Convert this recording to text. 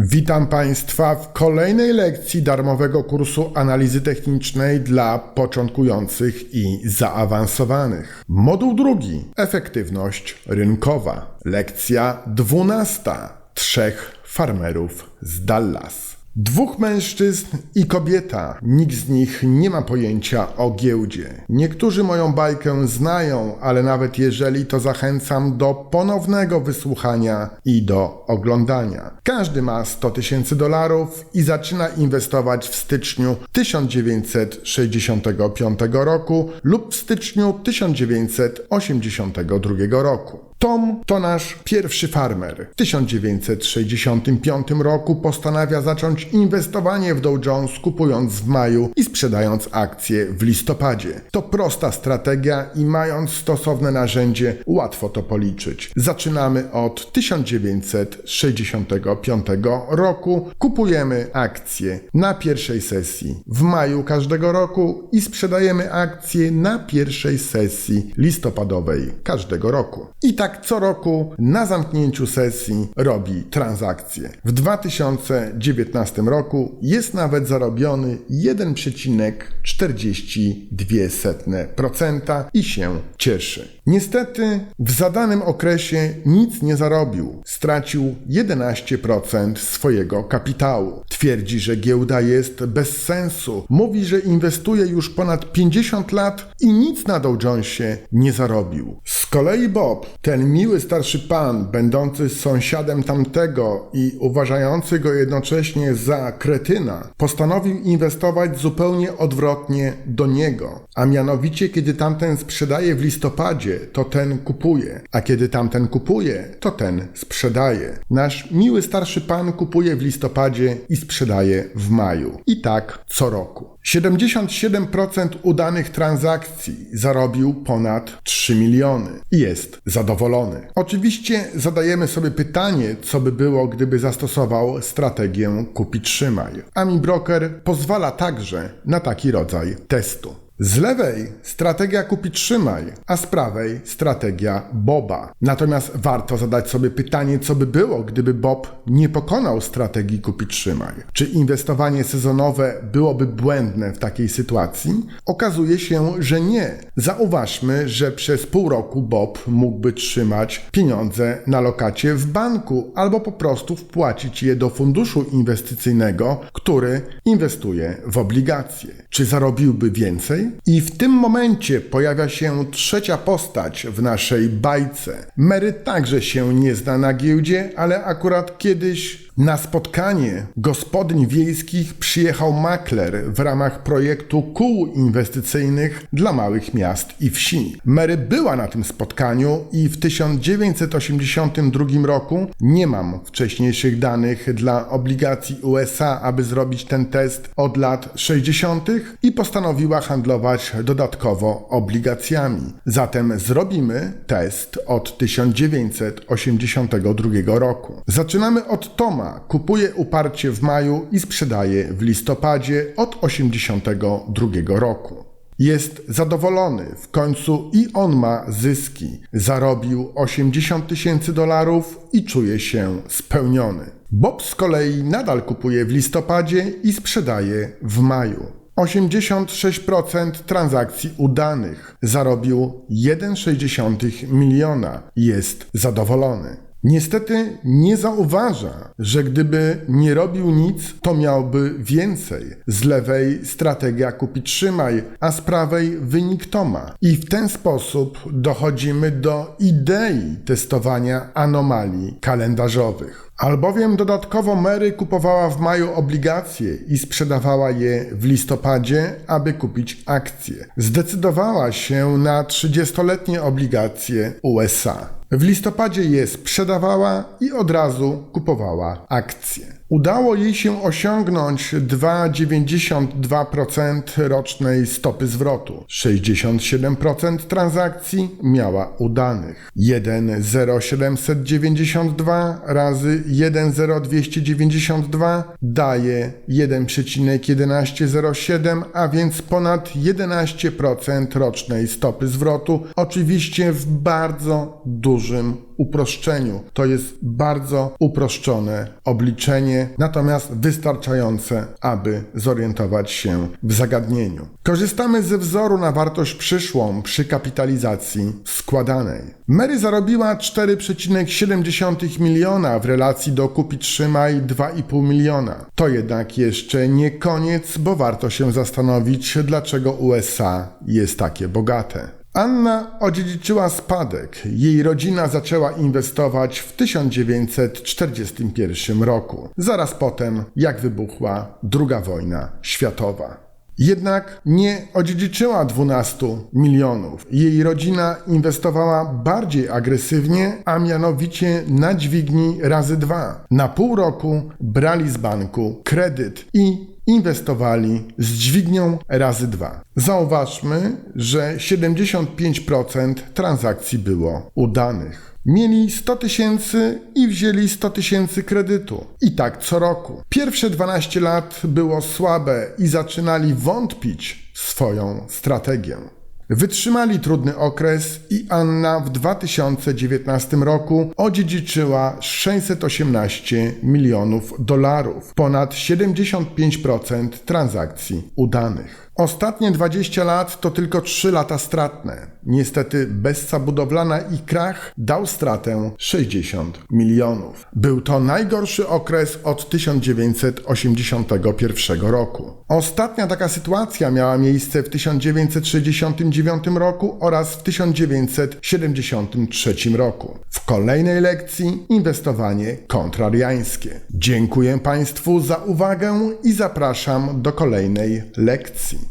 Witam Państwa w kolejnej lekcji darmowego kursu analizy technicznej dla początkujących i zaawansowanych. Moduł drugi efektywność rynkowa. Lekcja dwunasta trzech farmerów z Dallas. Dwóch mężczyzn i kobieta. Nikt z nich nie ma pojęcia o giełdzie. Niektórzy moją bajkę znają, ale nawet jeżeli to zachęcam do ponownego wysłuchania i do oglądania. Każdy ma 100 tysięcy dolarów i zaczyna inwestować w styczniu 1965 roku lub w styczniu 1982 roku. Tom to nasz pierwszy farmer. W 1965 roku postanawia zacząć inwestowanie w Dow Jones, kupując w maju i sprzedając akcje w listopadzie. To prosta strategia i mając stosowne narzędzie, łatwo to policzyć. Zaczynamy od 1965 roku. Kupujemy akcje na pierwszej sesji w maju każdego roku i sprzedajemy akcje na pierwszej sesji listopadowej każdego roku. I tak co roku na zamknięciu sesji robi transakcje. W 2019 roku jest nawet zarobiony 1,42% i się cieszy. Niestety w zadanym okresie nic nie zarobił. Stracił 11% swojego kapitału. Twierdzi, że giełda jest bez sensu. Mówi, że inwestuje już ponad 50 lat i nic na Dow Jonesie nie zarobił. Z kolei Bob, ten miły starszy pan, będący sąsiadem tamtego i uważający go jednocześnie za kretyna, postanowił inwestować zupełnie odwrotnie do niego. A mianowicie, kiedy tamten sprzedaje w listopadzie, to ten kupuje, a kiedy tamten kupuje, to ten sprzedaje. Nasz miły starszy pan kupuje w listopadzie i sprzedaje w maju. I tak co roku. 77% udanych transakcji zarobił ponad 3 miliony i jest zadowolony. Oczywiście zadajemy sobie pytanie, co by było, gdyby zastosował strategię kupi-trzymaj. Ami Broker pozwala także na taki rodzaj testu. Z lewej strategia kupi trzymaj, a z prawej strategia Boba. Natomiast warto zadać sobie pytanie, co by było, gdyby Bob nie pokonał strategii kupi trzymaj. Czy inwestowanie sezonowe byłoby błędne w takiej sytuacji? Okazuje się, że nie. Zauważmy, że przez pół roku Bob mógłby trzymać pieniądze na lokacie w banku albo po prostu wpłacić je do funduszu inwestycyjnego, który inwestuje w obligacje. Czy zarobiłby więcej? I w tym momencie pojawia się trzecia postać w naszej bajce. Mary także się nie zna na giełdzie, ale akurat kiedyś na spotkanie gospodyń wiejskich przyjechał makler w ramach projektu kół inwestycyjnych dla małych miast i wsi. Mary była na tym spotkaniu i w 1982 roku nie mam wcześniejszych danych dla obligacji USA, aby zrobić ten test od lat 60. i postanowiła handlować dodatkowo obligacjami. Zatem zrobimy test od 1982 roku. Zaczynamy od Toma. Kupuje uparcie w maju i sprzedaje w listopadzie od 82 roku. Jest zadowolony, w końcu i on ma zyski. Zarobił 80 tysięcy dolarów i czuje się spełniony. Bob z kolei nadal kupuje w listopadzie i sprzedaje w maju. 86% transakcji udanych. Zarobił 1,6 miliona. Jest zadowolony. Niestety nie zauważa, że gdyby nie robił nic, to miałby więcej. Z lewej strategia kupi trzymaj, a z prawej wynik Toma. I w ten sposób dochodzimy do idei testowania anomalii kalendarzowych. Albowiem dodatkowo Mary kupowała w maju obligacje i sprzedawała je w listopadzie, aby kupić akcje. Zdecydowała się na 30-letnie obligacje USA. W listopadzie je sprzedawała i od razu kupowała akcje. Udało jej się osiągnąć 2,92% rocznej stopy zwrotu. 67% transakcji miała udanych. 1,0792 razy 1,0292 daje 1,1107, a więc ponad 11% rocznej stopy zwrotu. Oczywiście w bardzo dużym dużym uproszczeniu. To jest bardzo uproszczone obliczenie, natomiast wystarczające, aby zorientować się w zagadnieniu. Korzystamy ze wzoru na wartość przyszłą przy kapitalizacji składanej. Mary zarobiła 4,7 miliona w relacji do kupi trzymaj 2,5 miliona. To jednak jeszcze nie koniec, bo warto się zastanowić, dlaczego USA jest takie bogate. Anna odziedziczyła spadek. Jej rodzina zaczęła inwestować w 1941 roku, zaraz potem, jak wybuchła II wojna światowa. Jednak nie odziedziczyła 12 milionów. Jej rodzina inwestowała bardziej agresywnie, a mianowicie na dźwigni razy dwa. Na pół roku brali z banku kredyt i inwestowali z dźwignią razy dwa. Zauważmy, że 75% transakcji było udanych. Mieli 100 tysięcy i wzięli 100 tysięcy kredytu. I tak co roku. Pierwsze 12 lat było słabe i zaczynali wątpić swoją strategię. Wytrzymali trudny okres i Anna w 2019 roku odziedziczyła 618 milionów dolarów, ponad 75% transakcji udanych. Ostatnie 20 lat to tylko 3 lata stratne. Niestety Bessa budowlana i krach dał stratę 60 milionów. Był to najgorszy okres od 1981 roku. Ostatnia taka sytuacja miała miejsce w 1969 roku oraz w 1973 roku. W kolejnej lekcji inwestowanie kontrariańskie. Dziękuję Państwu za uwagę i zapraszam do kolejnej lekcji.